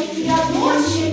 Я бачу.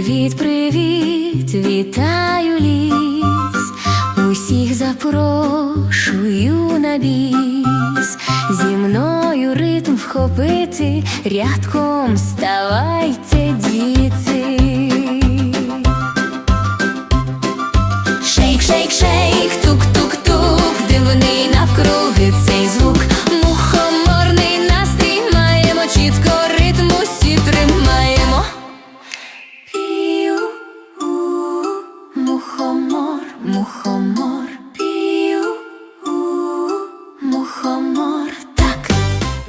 Привіт, привіт, вітаю ліс, усіх запрошую на біс, зі мною ритм вхопити, рядком. Ставайте, діти.